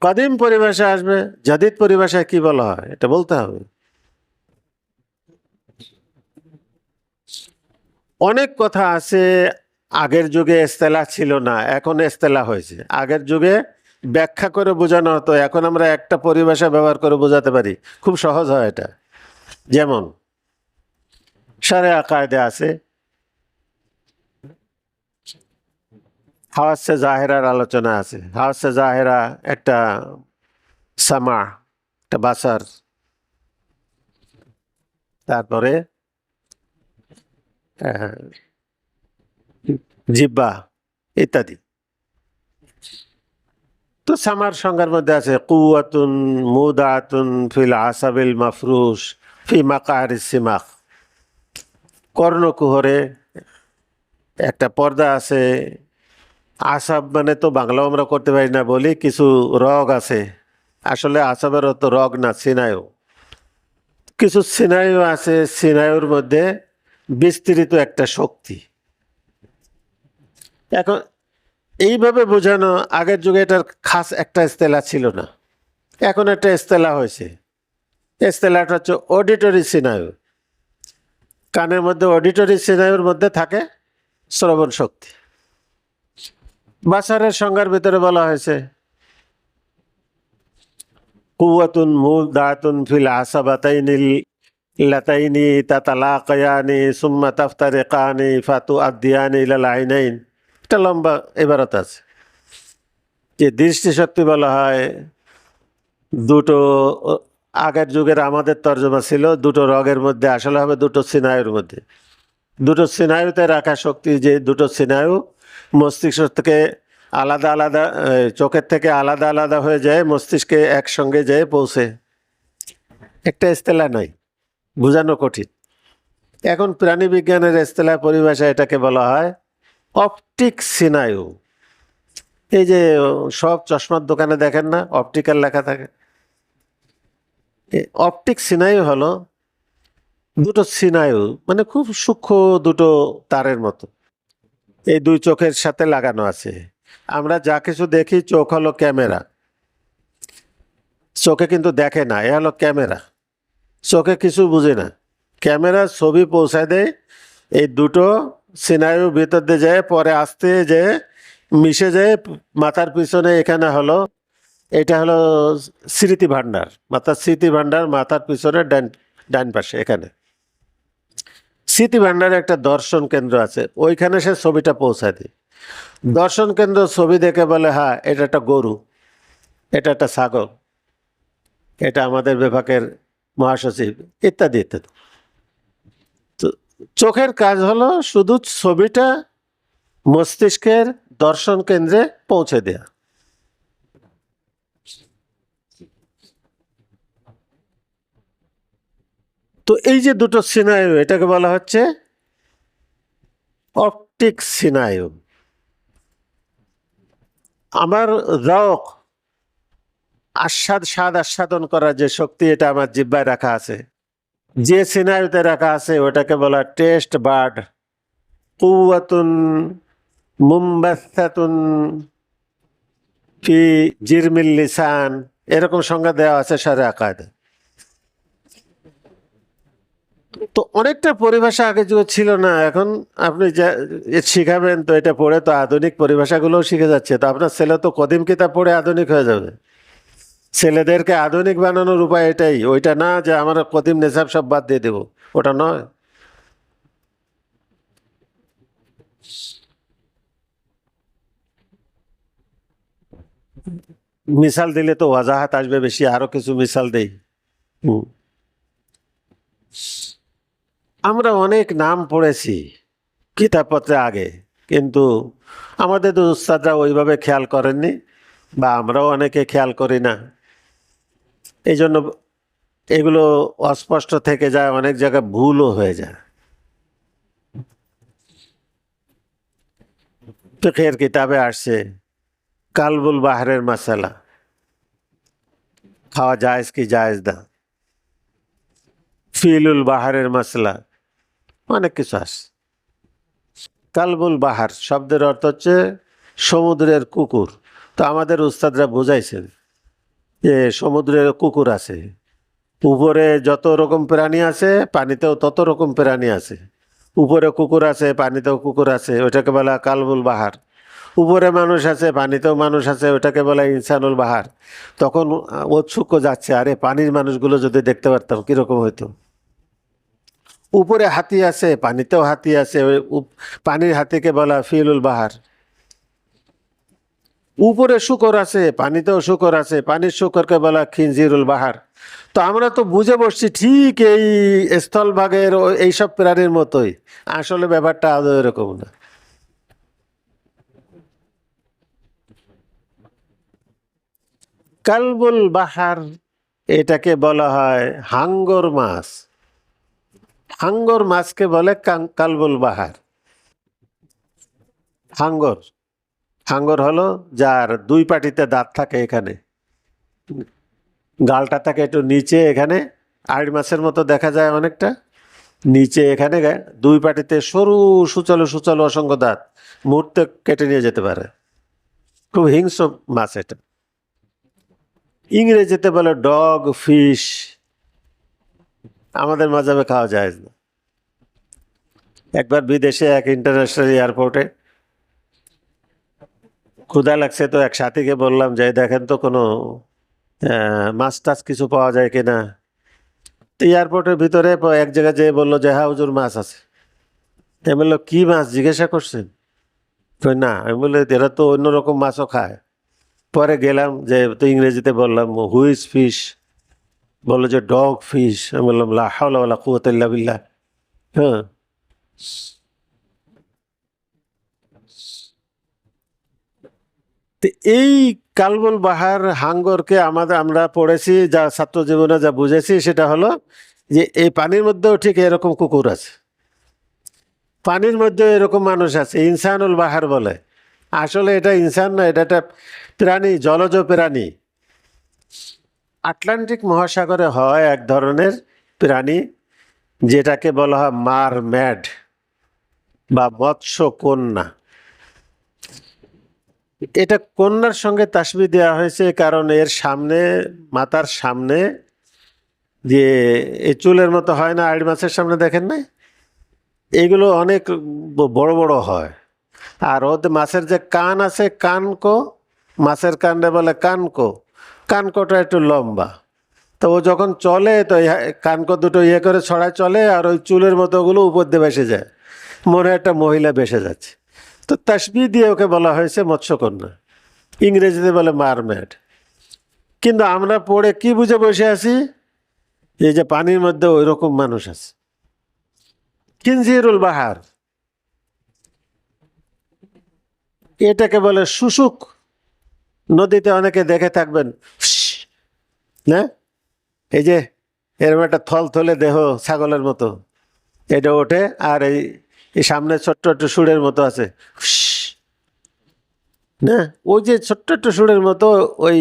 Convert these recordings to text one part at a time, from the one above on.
কদিম পরিভাষা আসবে, জাদিদ পরিভাষায় কি বলা হয়? এটা বলতে হবে। অনেক কথা আছে, আগের যুগে এস্তেলা ছিল না, এখন এস্তেলা হয়েছে। আগের যুগে ব্যাখ্যা করে বোঝানো হতো, এখন আমরা একটা পরিভাষা ব্যবহার করে বোঝাতে পারি। খুব সহজ হয় এটা। যেমন, সারে আকায়দে আছে হাওয়াসে জাহেরার আলোচনা আছে। হাওয়াসে জাহেরা একটা সামা একটা বাসার। তারপরে জিব্বা ইত্যাদি। তো সামার সংজ্ঞার মধ্যে আছে কুয়াতুন মুদাতুন ফিল আসাবিল মাফরুস ফি মাকাহারি সিমাক কর্ণকুহরে একটা পর্দা আছে আসাব মানে তো বাংলাও আমরা করতে পারি না, বলি কিছু রগ আছে। আসলে আসাবের অত রগ না সিনায়ু কিছু সিনায়ু আছে সিনায়ুর মধ্যে বিস্তৃত একটা শক্তি। এখন, এইভাবে বোঝানো আগের যুগে এটার খাস একটা ইস্তেলা ছিল না। এখন একটা ইস্তেলা হয়েছে। ইস্তেলাটা হচ্ছে অডিটরি সিনায়ু কানের মধ্যে অডিটরি সিনায়ুর মধ্যে থাকে শ্রবণ শক্তি। বাসারের সংজ্ঞার ভিতরে বলা হয়েছে কুয়াতুন মূল দাতুন ফিল আসাবাতাইনিল লাতাইনি তাতালাকায়ানি সুম্মা তাফতারিকানি ফাতু আদিয়ানি ইলাল আইনাইন। এটা লম্বা এবারত আছে। যে দৃষ্টিশক্তি বলা হয়, দুটো আগের যুগের আমাদের তর্জমা ছিল, দুটো রগের মধ্যে আসলে হবে, দুটো সিনায়ুর মধ্যে। দুটো সিনায়ুতে রাখা শক্তি যে দুটো সিনায়ু মস্তিষ্ক থেকে আলাদা আলাদা চোখের থেকে আলাদা আলাদা হয়ে যায়, মস্তিষ্কে একসঙ্গে যেয়ে পৌঁছে। একটা ইস্তেলা নয়, বোঝানো কঠিন। এখন প্রাণী বিজ্ঞানের পরিভাষা এটাকে বলা হয় অপটিক সিনায়ু। এই যে, সব চশমার দোকানে দেখেন না, অপটিক্যাল লেখা থাকে। অপটিক সিনায়ু হলো দুটো সিনায়ু মানে খুব সূক্ষ্ম দুটো তারের মতো। এই দুই চোখের সাথে লাগানো আছে। আমরা যা কিছু দেখি, চোখ হলো ক্যামেরা। চোখে কিন্তু দেখে না, এ হলো ক্যামেরা। চোখে কিছু বুঝে না। ক্যামেরা ছবি পৌঁছায় দেয়, এই দুটো সিনারির ভিতর দিয়ে যায়, পরে আসতে যে মিশে যায়, মাথার পিছনে এখানে হলো, এটা হলো স্মৃতি ভাণ্ডার মাথার স্মৃতি ভাণ্ডার মাথার পিছনে ডান ডান পাশে, এখানে। স্মৃতি ভাণ্ডারে একটা দর্শন কেন্দ্র আছে, ওইখানে সে ছবিটা পৌঁছায় দেয়। দর্শন কেন্দ্র ছবি দেখে বলে হ্যাঁ এটা একটা গরু, এটা একটা ছাগল, এটা আমাদের বিভাগের মহাসচিব, ইত্যাদি ইত্যাদি। তো চোখের কাজ হলো শুধু ছবিটা মস্তিষ্কের দর্শন কেন্দ্রে পৌঁছে দেয়া। তো এই যে দুটো সিনায়ু এটাকে বলা হচ্ছে অপটিক সিনায়ু আমার রক, আস্বাদ, স্বাদ আস্বাদন করার যে শক্তি, এটা আমার জিব্বায় রাখা আছে। যে সিনায়ুতে রাখা আছে, ওটাকে বলা টেস্ট বার্ড। কুয়াতুন মুম্বাস্তাতুন ফি জিরমিল লিসান, এরকম সংজ্ঞা দেওয়া আছে সারে আকায়দে তো অনেকটা পরিভাষা আগে যুগে ছিল না, এখন আপনি যা শিখাবেন তো এটা পড়ে তো আধুনিক পরিভাষাগুলোও শিখে যাচ্ছে। তো আপনার ছেলে তো কদিম কিতাব পড়ে আধুনিক হয়ে যাবে? ছেলেদেরকে আধুনিক বানানোর উপায় এটাই, ওইটা না যে আমরা কদিম নেশাব সব বাদ দিয়ে দেবো, ওটা নয়। মিসাল দিলে তো ওয়াজাহাত আসবে বেশি, আরও কিছু মিসাল দেই। হুম। আমরা অনেক নাম পড়েছি কিতাবপত্রে আগে, কিন্তু আমাদের তো উস্তাদরা ওইভাবে খেয়াল করেননি বা আমরাও অনেকে খেয়াল করি না। এই জন্য এগুলো অস্পষ্ট থেকে যায়, অনেক জায়গায় ভুলও হয়ে যায়। ফিকের কিতাবে আসছে, কালবুল বাহারের মাসালা। খাওয়া জায়েজ কি জায়েজ না। ফিলুল বাহারের মাসলা। অনেক কিছু আসে কালবুল বাহার শব্দের অর্থ হচ্ছে সমুদ্রের কুকুর। তো আমাদের উস্তাদরা বুঝাইছেন যে সমুদ্রের কুকুর আছে। উপরে যত রকম প্রাণী আছে, পানিতেও তত রকম প্রাণী আছে। উপরে কুকুর আছে, পানিতেও কুকুর আছে, ওটাকে বলা কালবুল বাহার। উপরে মানুষ আছে, পানিতেও মানুষ আছে, ওটাকে বলা ইনসানুল বাহার। তখন ঔৎসুক্য যাচ্ছে, আরে পানির মানুষগুলো যদি দেখতে পারতাম, কীরকম হইতো? উপরে হাতি আছে, পানিতেও হাতি আছে পানির হাতিকে বলা ফিলুল বাহার। উপরে শুকর আছে, পানিতেও শুকর আছে, পানির শুকরকে বলা খিনজিরুল বাহার। তো আমরা তো বুঝে বসছি ঠিক এই স্থলভাগের এইসব প্রাণীর মতোই। আসলে ব্যাপারটা আদৌ এরকম না। কালবুল বাহার এটাকে বলা হয় হাঙ্গর মাছ। হাঙ্গর মাছকে বলে কালবুল বাহার। হাঙ্গর। হাঙ্গর হলো যার দুই পাটিতে দাঁত থাকে এখানে। গালটা থাকে একটু নিচে এখানে, আড় মাছের মতো দেখা যায় অনেকটা। নিচে এখানে দুই পাটিতে সরু সুচলো সুচলো অসংখ্য দাঁত। মুহূর্তে কেটে নিয়ে যেতে পারে। খুব হিংস্র মাছ এটা। ইংরেজিতে বলে ডগ, ফিশ আমাদের মাঝাবে খাওয়া যায় না। একবার বিদেশে এক ইন্টারন্যাশনাল এয়ারপোর্টে ক্ষুধা লাগছে তো এক সাথীকে বললাম যে দেখেন তো কোনো মাছ টাছ কিছু পাওয়া যায় কিনা? তো এয়ারপোর্টের ভিতরে এক জায়গায় যেয়ে বলল যে হ্যাঁ হুজুর, মাছ আছে। আমি বলল, কী মাছ? জিজ্ঞাসা করছেন। তো না, আমি বলল এরা তো অন্যরকম মাছও খায়। পরে গেলাম যে, তো ইংরেজিতে বললাম হুইস ফিশ বলল যে ডগ ফিশ। আমি বললাম, লা হাওলা ওয়ালা কুওয়াতা ইল্লা বিল্লাহ। হ্যাঁ। তো এই কালবল বাহার হাঙ্গরকে আমাদের, আমরা পড়েছি, যা ছাত্র জীবনে যা বুঝেছি, সেটা হলো যে এই পানির মধ্যেও ঠিক এরকম কুকুর আছে। পানির মধ্যে এরকম মানুষ আছে, ইনসানুল বাহার বলে। আসলে এটা ইনসান না, এটা একটা প্রাণী, জলজ প্রাণী। আটলান্টিক মহাসাগরে হয় এক ধরনের প্রাণী, যেটাকে বলা হয় মার ম্যাড বা মৎস্য কন্যা এটা কন্যার সঙ্গে তাসবি দেওয়া হয়েছে কারণ এর সামনে মাতার সামনে, যে এই চুলের মতো হয় না, আড়ি মাছের সামনে দেখেন না এগুলো অনেক বড় বড় হয়। আর ওদের মাছের যে কান আছে, কানকো, মাছের কান্ডে বলে কানকো। কানকোটা একটু লম্বা। তো ও যখন চলে, তো কানকো দুটো ইয়ে করে ছড়ায় চলে আর ওই চুলের মতো ওগুলো উপর দিয়ে বেসে যায়। মনে একটা মহিলা বেসে যাচ্ছে। তো তাসবি দিয়ে ওকে বলা হয়েছে মৎস্যকন্যা। ইংরেজিতে বলে মারম্যাড কিন্তু আমরা পড়ে কি বুঝে বসে আছি? এই যে পানির মধ্যে ওই রকম মানুষ আছে। কিনজিরুল বাহার। এটাকে বলে শুশুক। নদীতে অনেকে দেখে থাকবেন। না? এই যে এরকম একটা থল থলে দেহ ছাগলের মতো। এটা ওঠে আর এই এই সামনে ছোট্ট একটু সুরের মতো আছে। না? ওই যে ছোট্ট একটু সুরের মতো ওই,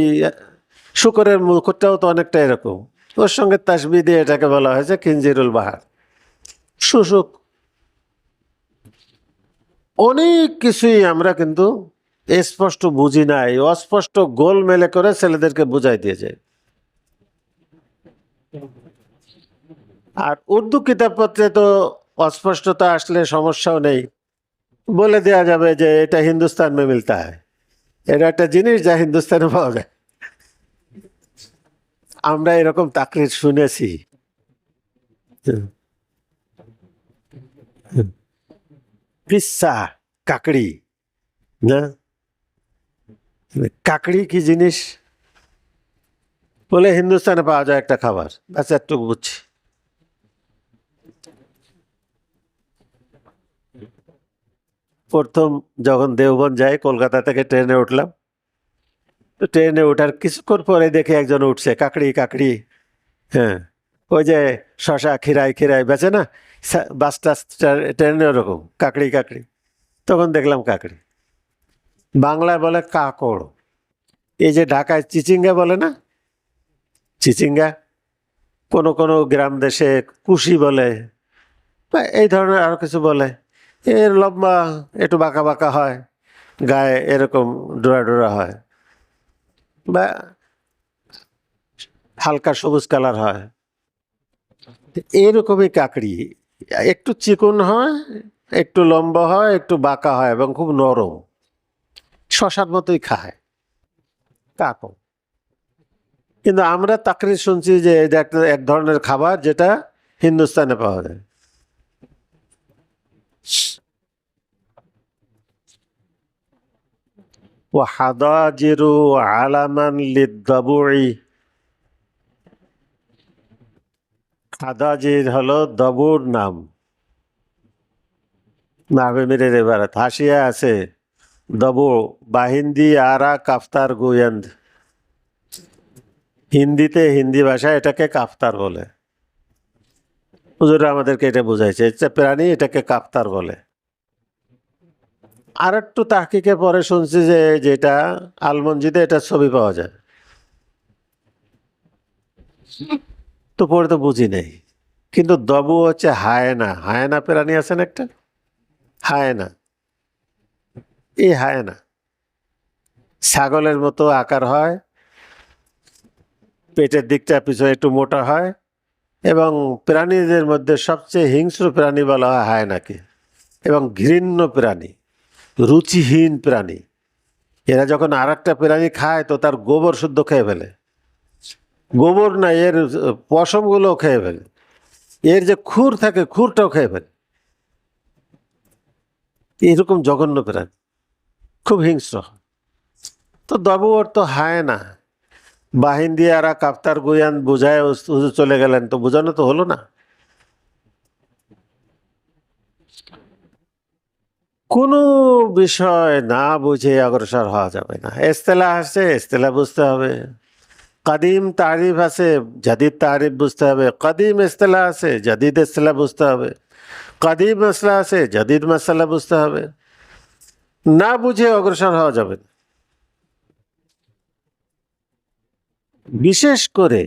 শুকরের মুখটাও তো অনেকটা এরকম। ওর সঙ্গে তাসবি দিয়ে এটাকে বলা হয়েছে কিঞ্জিরুল বাহার। শুশুক অনেক কিছুই আমরা কিন্তু স্পষ্ট বুঝি নাই, অস্পষ্ট গোল মেলে করে ছেলেদেরকে বুঝাই দিয়ে যায় আর উর্দু কিতাবপত্রে তো অস্পষ্টতা আসলে সমস্যাও নেই। বলে দেওয়া যাবে যে এটা হিন্দুস্তান মে মিলতা হয় এটা একটা জিনিস যা হিন্দুস্তানে পাওয়া যায়। আমরা এরকম তাকরির শুনেছি। পিসা, কাকড়ি, না? কাকড়ি কি জিনিস? বলে হিন্দুস্তানে পাওয়া যায় একটা খাবার। ব্যাস একটু বুঝছি। প্রথম যখন দেওবন যাই, কলকাতা থেকে ট্রেনে উঠলাম। তো ট্রেনে ওঠার কিছুক্ষণ পরে দেখে একজন উঠছে, কাকড়ি কাকড়ি। হ্যাঁ ওই যে শশা খিরাই খিরাই, বেচে না? বাস টাস, ট্রেনে ওরকম, কাকড়ি কাকড়ি। তখন দেখলাম কাকড়ি। বাংলায় বলে কাকড়। এই যে ঢাকায় চিচিঙ্গা বলে না? চিচিঙ্গা? কোনো কোনো গ্রাম দেশে কুশি বলে, বা এই ধরনের আরও কিছু বলে। এর লম্বা একটু বাঁকা বাঁকা হয়, গায়ে এরকম ডোরা ডোরা হয়, বা হালকা সবুজ কালার হয়। এরকমই কাকড়ি। একটু চিকন হয়, একটু লম্বা হয়, একটু বাঁকা হয় এবং খুব নরম। শশার মতোই খায় কাকম কিন্তু আমরা তাকরি শুনছি যে এটা একটা এক ধরনের খাবার যেটা হিন্দুস্তানে পাওয়া যায় وحضاجر علما للضبع হাদাজির হলো দবুর নাম নামে মেরের এবারত হাসিয়া আছে দবু বাহিন্দি আরা কাফতার গুয়েন্দ হিন্দিতে হিন্দি ভাষায় এটাকে কাফতার বলে। হুজুরা আমাদেরকে এটা বুঝাইছে প্রাণী এটাকে কাফতার বলে। আর একটু তাহকিকে পরে শুনছি যে যেটা আলমঞ্জিতে এটা ছবি পাওয়া যায়। তো পরে তো বুঝি নেই। কিন্তু দবু হচ্ছে হায়না। হায়না প্রাণী আছেন একটা? হায়না। এই হায়না ছাগলের মতো আকার হয়, পেটের দিকটা পিছনে একটু মোটা হয়, এবং প্রাণীদের মধ্যে সবচেয়ে হিংস্র প্রাণী বলা হয় হায়নাকে, এবং ঘৃণ্য প্রাণী, রুচিহীন প্রাণী। এরা যখন আর একটা প্রাণী খায়, তো তার গোবর শুদ্ধ খেয়ে ফেলে। গোবর না, এর পশমগুলো খেয়ে ফেলে। এর যে খুর থাকে, খুরটাও খেয়ে ফেলে। এরকম জঘন্য প্রাণী। খুব হিংস্র। তো দবুয়ার তো হায় না। বাহিন দিয়ে আর কাপ্তার গুয়ান বুঝায় চলে গেলেন, তো বোঝানো তো হলো না। কোনো বিষয় না বুঝে অগ্রসর হওয়া যাবে না। এস্তেলা আছে এস্তেলা বুঝতে হবে। কাদিম তারিফ আছে জাদিদ তারিফ বুঝতে হবে। কাদিম এস্তেলা আছে জাদিদ এস্তেলা বুঝতে হবে। কাদিম মশলা আছে জাদিদ মশলা বুঝতে হবে। না বুঝে অগ্রসর হওয়া যাবে না। বিশেষ করে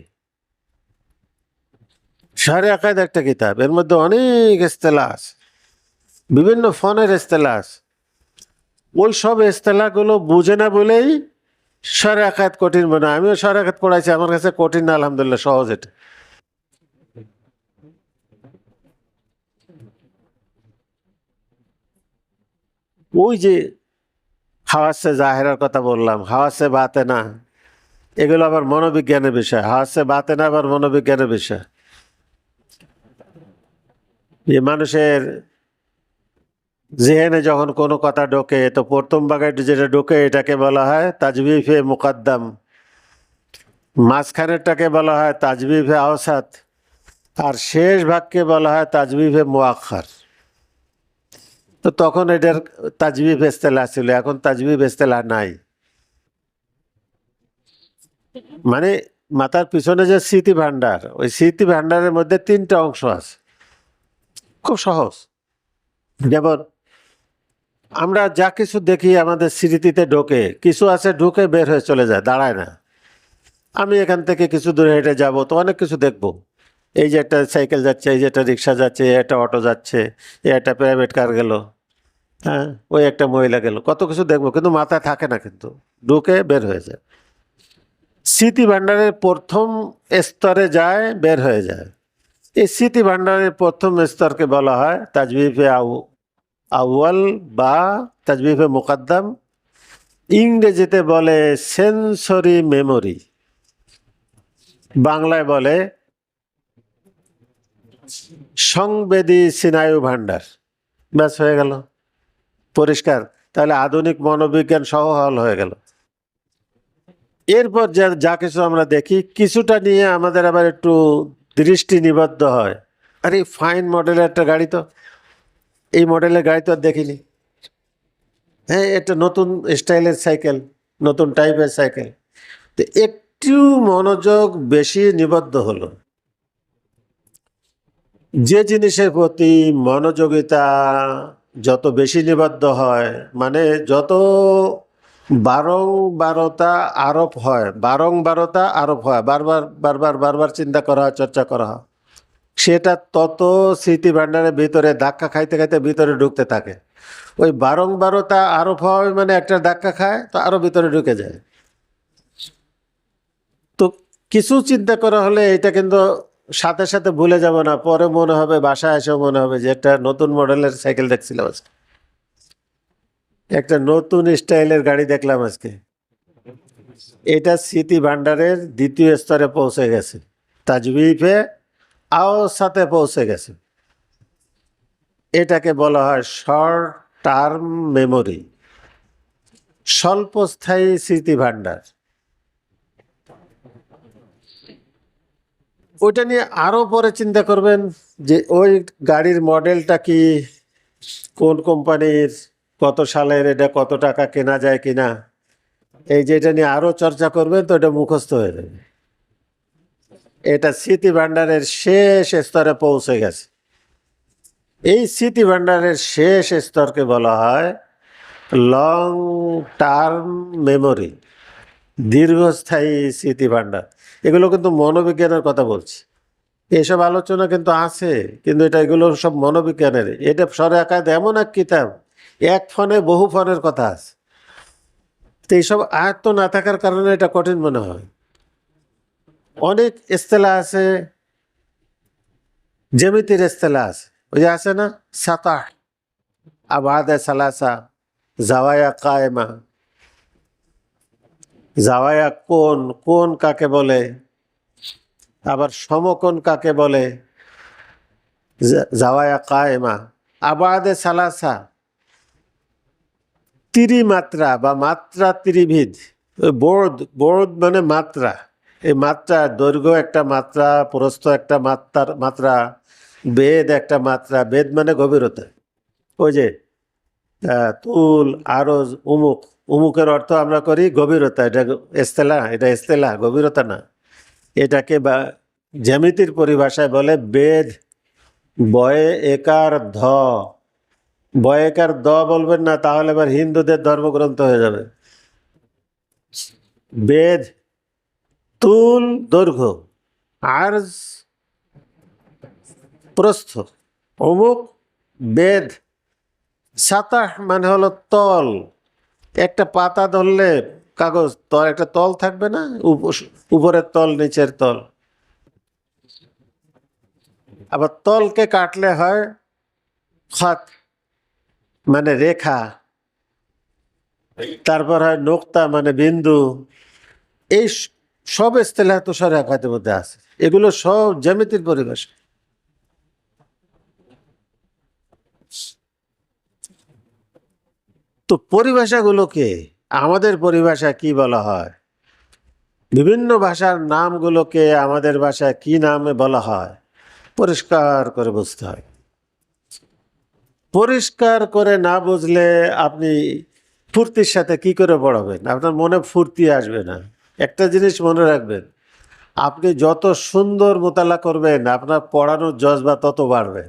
সারে আকাদ একটা কিতাব, এর মধ্যে অনেক এস্তেলা আছে, বিভিন্ন ফোনের এস্তেলা আছে। ওই সব এস্তেলাগুলো বুঝে না বলেই সারে আকাত কঠিন মনে আমিও সারে আকাত পড়াইছি, আমার কাছে কঠিন না, আলহামদুলিল্লাহ, সহজ এটা। ওই যে হাওয়াসে জাহেরার কথা বললাম, হাওয়াসে বাতে না, এগুলো আবার মনোবিজ্ঞানের বিষয়, হাওয়াসে বাতে না আবার মনোবিজ্ঞানের বিষয়। যে মানুষের জেহেনে যখন কোনো কথা ঢোকে, তো প্রথম বাগাইট যেটা ঢোকে, এটাকে বলা হয় তাজবিফে মুকাদ্দাম। মাঝখানেরটাকে বলা হয় তাজবিফে আওসাত। আর শেষ ভাগকে বলা হয় তাজবিফে মোয়াক্ষার তো তখন এটার তাজবিফ এস্তেলা ছিল, এখন তাজবিফ এস্তেলা নাই। মানে মাথার পিছনে যে স্মৃতি ভান্ডার ওই স্মৃতি ভান্ডারের মধ্যে তিনটা অংশ আছে। খুব সহজ। যেমন, আমরা যা কিছু দেখি আমাদের স্মৃতিতে ঢোকে, কিছু আছে ঢুকে বের হয়ে চলে যায়, দাঁড়ায় না। আমি এখান থেকে কিছু দূরে হেঁটে যাব, তো অনেক কিছু দেখব। এই যে একটা সাইকেল যাচ্ছে, এই যে একটা রিক্সা যাচ্ছে একটা অটো যাচ্ছে, এই একটা প্রাইভেট কার গেল হ্যাঁ ওই একটা মহিলা গেল, কত কিছু দেখব, কিন্তু মাথায় থাকে না কিন্তু, ঢুকে বের হয়ে যায়। স্মৃতি ভাণ্ডারের প্রথম স্তরে যায়, বের হয়ে যায়। এই স্মৃতি ভাণ্ডারের প্রথম স্তরকে বলা হয় তাজবিফে আউ, আউয়াল বা তাজবিফে মোকাদ্দাম। ইংরেজিতে বলে সেন্সরি মেমোরি বাংলায় বলে সংবেদী স্নায়ু ভাণ্ডার। ব্যাস, হয়ে গেল। পরিষ্কার। তাহলে আধুনিক মনোবিজ্ঞান সহ হল হয়ে গেল। এরপর যা যা কিছু আমরা দেখি, কিছুটা নিয়ে আমাদের আবার একটু দৃষ্টি নিবদ্ধ হয়। আরে ফাইন মডেলের একটা গাড়ি তো। এই মডেলের গাড়ি তো আর দেখিনি। হ্যাঁ একটা নতুন স্টাইলের সাইকেল নতুন টাইপের সাইকেল তো একটু মনোযোগ বেশি নিবদ্ধ হলো। যে জিনিসের প্রতি মনোযোগিতা যত বেশি নিবদ্ধ হয় মানে যত বারংবারতা আরোপ হয়, বারংবারতা আরোপ হয়, বারবার বারবার বারবার চিন্তা করা হয়, চর্চা করা হয়, সেটা তত স্মৃতি ভাণ্ডারের ভিতরে ধাক্কা খাইতে খাইতে ভিতরে ঢুকতে থাকে। ওই বারংবারতা আরোপ হয় মানে একটা ধাক্কা খায়, তো আরও ভিতরে ঢুকে যায়। তো কিছু চিন্তা করা হলে এটা কিন্তু সাথে সাথে ভুলে যাব না, পরে মনে হবে, বাসায় এসেও মনে হবে যে একটা নতুন মডেলের সাইকেল দেখছিলাম আজকে। একটা নতুন স্টাইলের গাড়ি দেখলাম আজকে। এটা স্মৃতি ভান্ডারের দ্বিতীয় স্তরে পৌঁছে গেছে। তাজবিফে আও সাথে পৌঁছে গেছে। এটাকে বলা হয় শর্ট টার্ম মেমোরি স্বল্পস্থায়ী স্মৃতি ভান্ডার। ওইটা নিয়ে আরও পরে চিন্তা করবেন যে ওই গাড়ির মডেলটা কি, কোন কোম্পানির, কত সালের, এটা কত টাকা কেনা যায় কিনা। এই যে এটা নিয়ে আরও চর্চা করবেন তো এটা মুখস্থ হয়ে যাবে। এটা স্মৃতি ভান্ডারের শেষ স্তরে পৌঁছে গেছে। এই স্মৃতি ভান্ডারের শেষ স্তরকে বলা হয় লং টার্ম মেমোরি দীর্ঘস্থায়ী স্মৃতি ভান্ডার। এগুলো কিন্তু মনোবিজ্ঞানের কথা বলছি। এসব আলোচনা কিন্তু আছে, কিন্তু এটা এগুলো সব মনোবিজ্ঞানের। এটা সরে আকাদ এমন এক কিতাব, এক ফোনে বহু ফোনের কথা আছে। তো এইসব আয়ত্ত না থাকার কারণে এটা কঠিন মনে হয়। অনেক ইস্তেলা আছে, জ্যামিতির ইস্তেলা আছে। ওই যে আছে না, সাতাহ। আবাদে সালাসা, জাওয়ায়া কায়েমা। জাওয়ায়া কোন কোন কাকে বলে? আবার সমকোণ কাকে বলে? জাওয়ায়া কায়েমা। আবাদে সালাসা। ত্রিমাত্রা বা মাত্রা ত্রিভিদ বোর্ড বোর্ড মানে মাত্রা। এই মাত্রা দৈর্ঘ্য একটা মাত্রা, প্রস্থ একটা মাত্রার, মাত্রা, বেদ একটা মাত্রা। বেদ মানে গভীরতা। ওই যে তুল, আরজ, উমুক। উমুকের অর্থ আমরা করি গভীরতা, এটা এস্তেলা এটা এস্তেলা, গভীরতা না। এটাকে বা জ্যামিতির পরিভাষায় বলে বেদ, বয়ে একার ধ বয়েকার দ বলবেন না, তাহলে এবার হিন্দুদের ধর্মগ্রন্থ হয়ে যাবে। বেদ, তুল, দৈর্ঘ্য আর্জ প্রস্থ, অমুক, বেদ, সাতাহ মানে হলো তল। একটা পাতা ধরলে কাগজ তল একটা তল থাকবে না? উপ- উপরের তল, নিচের তল। আবার তলকে কাটলে হয় খাত মানে রেখা। তারপর হয় নোক্তা মানে বিন্দু। এই সব ইস্তেলাহ তুষার আঘাতের মধ্যে আছে। এগুলো সব জ্যামিতির পরিবেশ। তো পরিভাষাগুলোকে আমাদের পরিভাষা কি বলা হয়? বিভিন্ন ভাষার নামগুলোকে আমাদের ভাষায় কি নামে বলা হয়? পরিষ্কার করে বুঝতে হয়। পরিষ্কার করে না বুঝলে আপনি ফুর্তির সাথে কি করে পড়াবেন? আপনার মনে ফুর্তি আসবে না। একটা জিনিস মনে রাখবেন, আপনি যত সুন্দর মোতালা করবেন, আপনার পড়ানোর জজবা তত বাড়বে।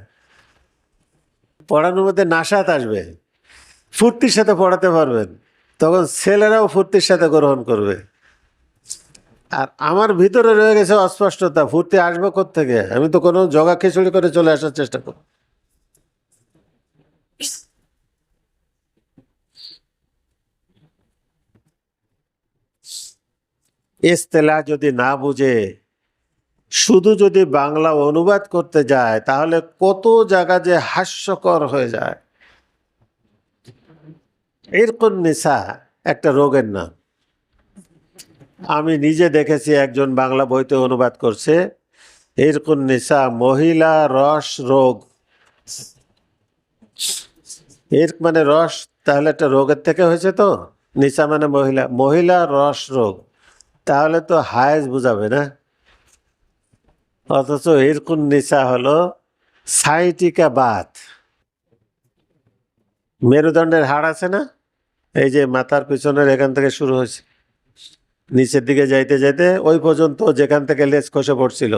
পড়ানোর মধ্যে নাসাত আসবে। ফুর্তির সাথে পড়াতে পারবেন। তখন ছেলেরাও ফুর্তির সাথে গ্রহণ করবে। আর আমার ভিতরে রয়ে গেছে অস্পষ্টতা, ফুর্তি আসবে থেকে আমি তো কোনো জগা খিচুড়ি করে চলে আসার চেষ্টা করব। ইস্তেলা যদি না বুঝে, শুধু যদি বাংলা অনুবাদ করতে যায়, তাহলে কত জায়গা যে হাস্যকর হয়ে যায়। এরকম নিশা একটা রোগের নাম। আমি নিজে দেখেছি একজন বাংলা বইতে অনুবাদ করছে এরকম নিশা মহিলা রস রোগ। এর মানে রস, তাহলে একটা রোগের থেকে হয়েছে তো? নিশা মানে মহিলা মহিলা রস রোগ। তাহলে তো হায়েজ বুঝাবে না। অথচ এরকম নিশা হলো সাইটিকা বাত। মেরুদণ্ডের হাড় আছে না? এই যে মাথার পিছনের এখান থেকে শুরু হয়েছে। নিচের দিকে যাইতে যাইতে ওই পর্যন্ত যেখান থেকে লেজ খসে পড়ছিল,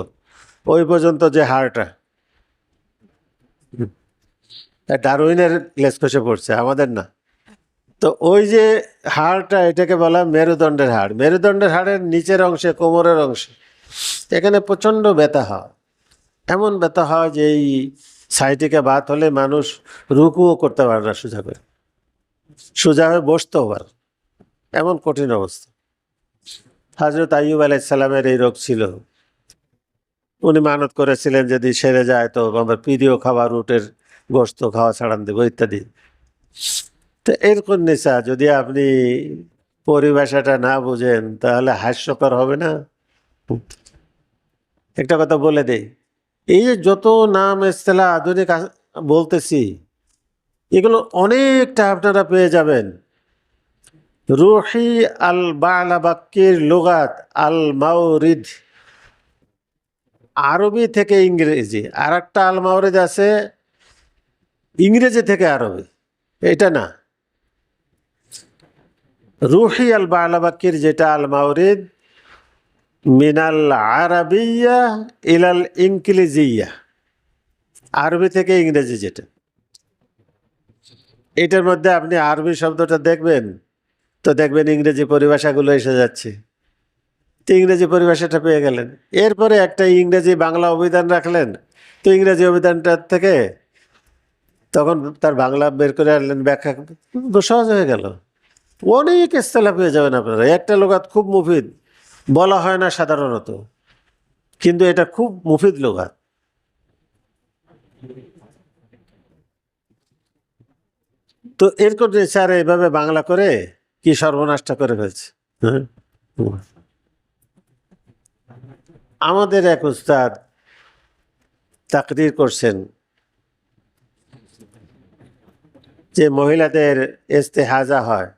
ওই পর্যন্ত যে হাড়টা ডারউইনের লেজ খসে পড়ছে, আমাদের না। তো ওই যে হাড়টা, এটাকে বলা মেরুদণ্ডের হাড়। মেরুদণ্ডের হাড়ের নিচের অংশে, কোমরের অংশে, এখানে প্রচণ্ড ব্যথা হয়। এমন ব্যথা হয় যে এই সাইটিকে বাত হলে মানুষ রুকুও করতে পারে না সোজা করে। সোজা হয়ে বসতেও পারে এমন কঠিন অবস্থা। হজরত আইয়ুব আলাইসাল্লামের এই রোগ ছিল। উনি মানত করেছিলেন যদি সেরে যায় তো আমার প্রিয় খাবার, উটের গোস্ত খাওয়া ছাড়ান দেবো ইত্যাদি। তো এরকম নেশা, যদি আপনি পরিভাষাটা না বুঝেন তাহলে হাস্যকর হবে না। একটা কথা বলে দেই, এই যে যত নাম এসতেলা আধুনিক বলতেছি এগুলো অনেকটা আপনারা পেয়ে যাবেন। রুহি আল বালা বাক্যের লোগাত আল মাউরিদ। আরবি থেকে ইংরেজি। আর একটা আল মাউরিদ আছে, ইংরেজি থেকে আরবি। এটা না। রুহি আল বালা বাক্যের যেটা আল মাউরিদ, মিনাল আরবিয়া ইলাল ইংলিজিয়া আরবি থেকে ইংরেজি যেটা। এটার মধ্যে আপনি আরবি শব্দটা দেখবেন? তো দেখবেন ইংরেজি পরিভাষাগুলো এসে যাচ্ছে। তো ইংরেজি পরিভাষাটা পেয়ে গেলেন। এরপরে একটা ইংরেজি বাংলা অভিধান রাখলেন। তো ইংরেজি অভিধানটার থেকে তখন তার বাংলা বের করে আনলেন, ব্যাখ্যা সহজ হয়ে গেল। অনেক ইস্তেলা পেয়ে যাবেন আপনারা। একটা লোকাত খুব মুফিদ, বলা হয় না সাধারণত। কিন্তু এটা খুব মুফিদ লোকাত। তো এরকম স্যার এইভাবে বাংলা করে কি সর্বনাশটা করে ফেলছে? হ্যাঁ? আমাদের এক উস্তাদ তাকরির করছেন যে মহিলাদের ইস্তেহাজা হয়।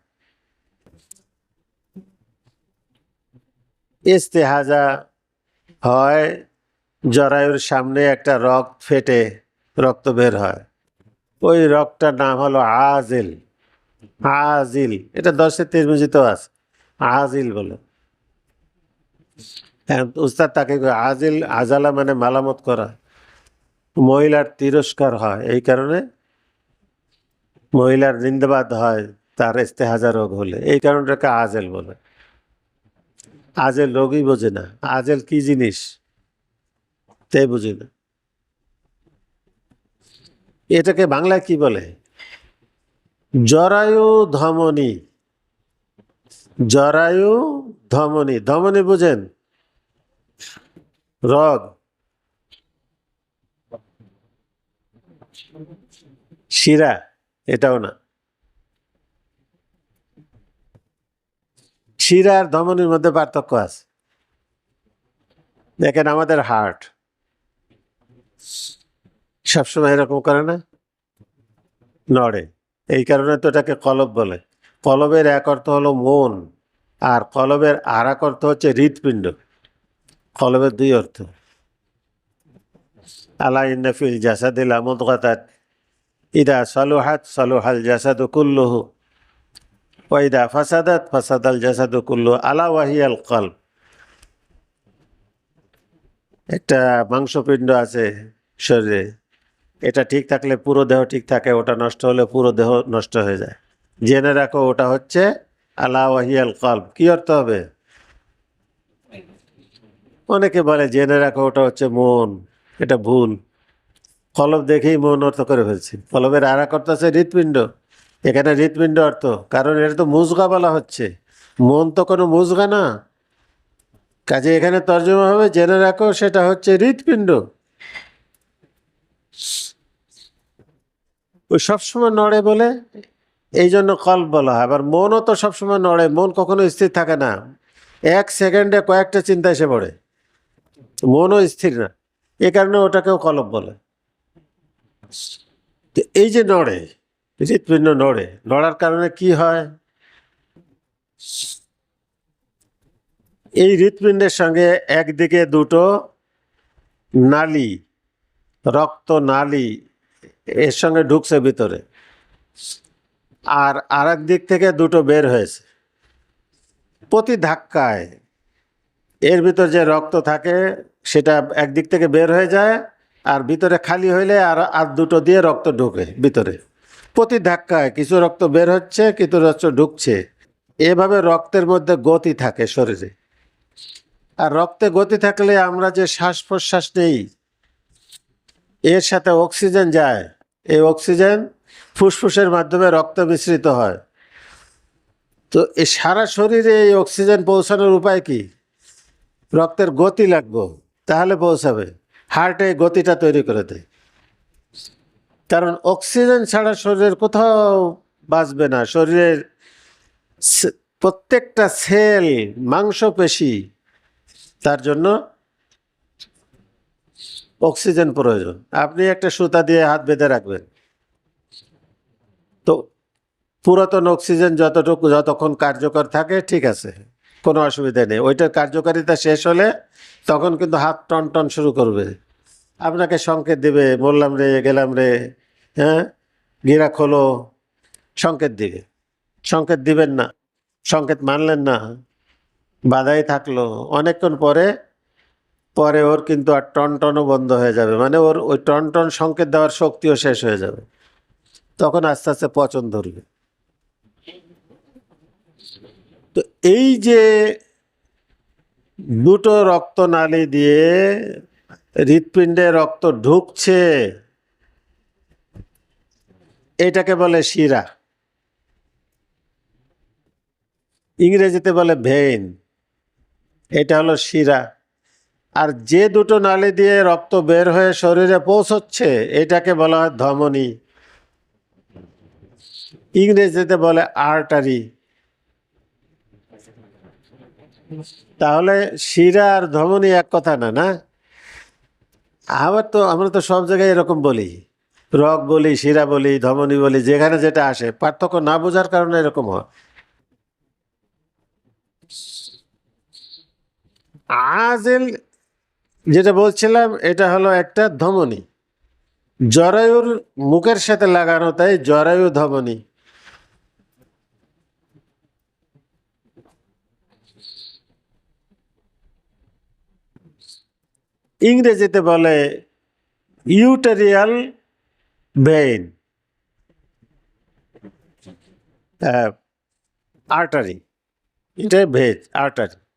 ইস্তেহাজা হয় জরায়ুর সামনে একটা রক্ত ফেটে, রক্ত বের হয়। ওই রক্তটার নাম হলো আজিল। আজিল। এটা দশের তিরমিজিতেও আছে। আজিল বলে। হ্যাঁ উস্তাদ তাকে আজিল আজালা মানে মালামত করা। মহিলার তিরস্কার হয়, এই কারণে মহিলার নিন্দাবাদ হয়, তার ইস্তেহাজা রোগ হলে। এই কারণটাকে আজেল বলে। আজেল রোগই বোঝে না। আজেল কি জিনিস? তাই বুঝি না। এটাকে বাংলায় কি বলে? জরায়ু ধমনী। জরায়ু ধমনী। ধমনী বুঝেন? রগ। শিরা। এটাও না। শিরা আর ধমনীর মধ্যে পার্থক্য আছে। দেখেন আমাদের হার্ট। সবসময় এরকম করে না? নড়ে। এই কারণে তো এটাকে কলব বলে। কলবের এক অর্থ হলো মন, আর কলবের আর এক অর্থ হচ্ছে হৃৎপিণ্ড। কলবের দুই অর্থ। আলা ইন্নাফিল জাসাদিল আমদগাতাত ইদা সালুহাত, সালুহাল জাসাদু কুল্লুহু। ওয়াইদা ফাসাদাত, ফাসাদাল জাসাদু কুল্লু আলা ওয়াহিয়াল কলব। একটা মাংসপিণ্ড আছে শরীরে। এটা ঠিক থাকলে পুরো দেহ ঠিক থাকে, ওটা নষ্ট হলে পুরো দেহ নষ্ট হয়ে যায়। জেনে রাখো, ওটা হচ্ছে আলা ওয়াহিয়াল কলব। কি অর্থ হবে? অনেকে বলে, জেনে রাখো, ওটা হচ্ছে মন, এটা ভুল। কলব দেখেই মন অর্থ করে ফেলছি। কলবের আর এক অর্থ আছে হৃৎপিণ্ড। এখানে হৃৎপিণ্ড অর্থ, কারণ এটা তো মুজগা বলা হচ্ছে। মন তো কোনো মুজগা না। কাজে এখানে তর্জমা হবে, জেনে রাখো, সেটা হচ্ছে হৃৎপিণ্ড। ওই সবসময় নড়ে বলে এই জন্য কল্প বলা হয়। আবার মনও তো সবসময় নড়ে, মন কখনো স্থির থাকে না। এক সেকেন্ডে কয়েকটা চিন্তা এসে পড়ে। মনও স্থির না। এ কারণে ওটাকেও কলব বলে। এই যে নড়ে, হৃৎপিণ্ড নড়ে, নড়ার কারণে কি হয়? এই হৃৎপিণ্ডের সঙ্গে একদিকে দুটো নালি, রক্ত নালী এর সঙ্গে ঢুকছে ভিতরে। আর আর দিক থেকে দুটো বের হয়েছে। প্রতি ধাক্কায় এর ভিতর যে রক্ত থাকে, সেটা একদিক থেকে বের হয়ে যায়, আর ভিতরে খালি হইলে আর আর দুটো দিয়ে রক্ত ঢুকে ভিতরে। প্রতি ধাক্কায় কিছু রক্ত বের হচ্ছে, কিছু রক্ত ঢুকছে। এভাবে রক্তের মধ্যে গতি থাকে শরীরে। আর রক্তে গতি থাকলে আমরা যে শ্বাস প্রশ্বাস নেই, এর সাথে অক্সিজেন যায় এই অক্সিজেন ফুসফুসের মাধ্যমে রক্ত মিশ্রিত হয়। তো এই সারা শরীরে এই অক্সিজেন পৌঁছানোর উপায় কি? রক্তের গতি লাগবে, তাহলে পৌঁছাবে। হার্টে গতিটা তৈরি করে দেয়। কারণ অক্সিজেন ছাড়া শরীরের কোথাও বাঁচবে না। শরীরের প্রত্যেকটা সেল, মাংসপেশি, তার জন্য অক্সিজেন প্রয়োজন। আপনি একটা সুতা দিয়ে হাত বেঁধে রাখবেন। তো পুরাতন অক্সিজেন যতটুকু, যতক্ষণ কার্যকর থাকে, ঠিক আছে, কোনো অসুবিধা নেই। ওইটার কার্যকারিতা শেষ হলে তখন কিন্তু হাত টন টন শুরু করবে। আপনাকে সংকেত দিবে, বললাম রে, গেলাম রে হ্যাঁ গিরা খোলো। সংকেত দিবে। সংকেত দিবেন না। সংকেত মানলেন না। বাধাই থাকল। অনেকক্ষণ পরে পরে ওর কিন্তু আর টন টনও বন্ধ হয়ে যাবে। মানে ওর ওই টন টন সংকেত দেওয়ার শক্তিও শেষ হয়ে যাবে। তখন আস্তে আস্তে পচন ধরবে। তো এই যে দুটো রক্তনালী দিয়ে হৃৎপিণ্ডে রক্ত ঢুকছে, এটাকে বলে শিরা। ইংরেজিতে বলে ভেইন। এটা হলো শিরা। আর যে দুটো নালী দিয়ে রক্ত বের হয়ে শরীরে পৌঁছচ্ছে, এটাকে বলা হয় ধমনী। ইংরেজিতে বলে আর্টারি। তাহলে শিরা আর ধমনী এক কথা না না? আবার তো, আমরা তো সব জায়গায় এরকম বলি। রক বলি, শিরা বলি, ধমনী বলি, যেখানে যেটা আসে। পার্থক্য না বোঝার কারণে এরকম হয়। আজেল যেটা বলছিলাম, এটা হলো একটা ধমনী। জরায়ুর মুখের সাথে লাগানো, তাই জরায়ু ধমনী। ইংরেজিতে বলে ইউটেরিয়াল ভেইন আর্টারি। এটা ভেজ, আর্টারি।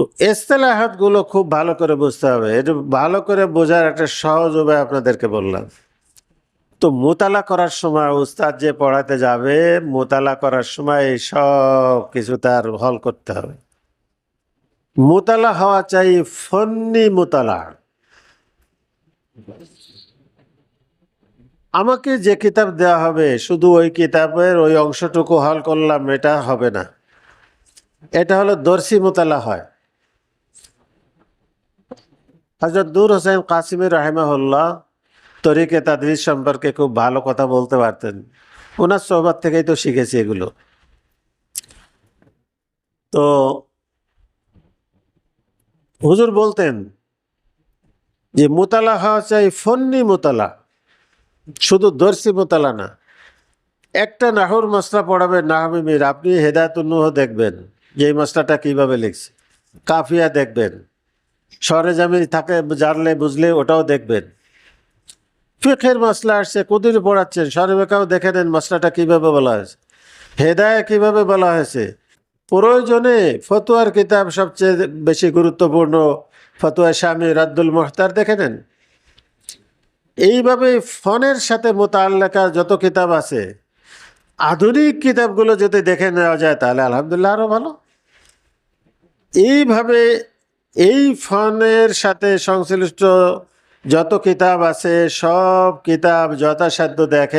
তো এস্তেলাহাতগুলো খুব ভালো করে বুঝতে হবে। এটা ভালো করে বোঝার একটা সহজ উপায় আপনাদেরকে বললাম। তো মোতালা করার সময় উস্তাদ যে পড়াতে যাবে, মোতালা করার সময় এই সব কিছু তার হল করতে হবে। মোতালা হওয়া চাই ফন্নি মোতালা। আমাকে যে কিতাব দেওয়া হবে, শুধু ওই কিতাবের ওই অংশটুকু হল করলাম, এটা হবে না। এটা হলো দর্শি মোতালা হয়। হজরত নূর হোসেন কাসিমি রাহেমাহুল্লাহ তরিকে তাদরিস সম্পর্কে খুব ভালো কথা বলতে পারতেন। ওনার সোহবাদ থেকেই তো শিখেছি এগুলো। তো হুজুর বলতেন যে, মোতালা হওয়া চাই ফন্নি মোতালা, শুধু দর্শি মোতালা না, একটা নাহর মশলা পড়াবে নাহমি মির আপনি হেদায়তুন্নুহ দেখবেন, যে এই মশলাটা কীভাবে লিখছে, কাফিয়া দেখবেন। সরেজামি থাকে জানলে, বুঝলে, ওটাও দেখবেন। ফিখের মশলা আসছে কুদির পড়াচ্ছেন সরেবেকাও দেখে নেন মশলাটা কীভাবে বলা হয়েছে। হেদায় কীভাবে বলা হয়েছে? প্রয়োজনে ফতুয়ার কিতাব সবচেয়ে বেশি গুরুত্বপূর্ণ, ফতুয়া স্বামী রাদ্দুল মোহতার দেখে নেন। এইভাবে ফোনের সাথে মোতাল্লাকা যত কিতাব আছে, আধুনিক কিতাবগুলো যদি দেখে নেওয়া যায়, তাহলে আলহামদুলিল্লাহ আরও ভালো। এইভাবে এই ফোনের সাথে সংশ্লিষ্ট যত কিতাব আছে সব কিতাব যথাসাধ্য দেখে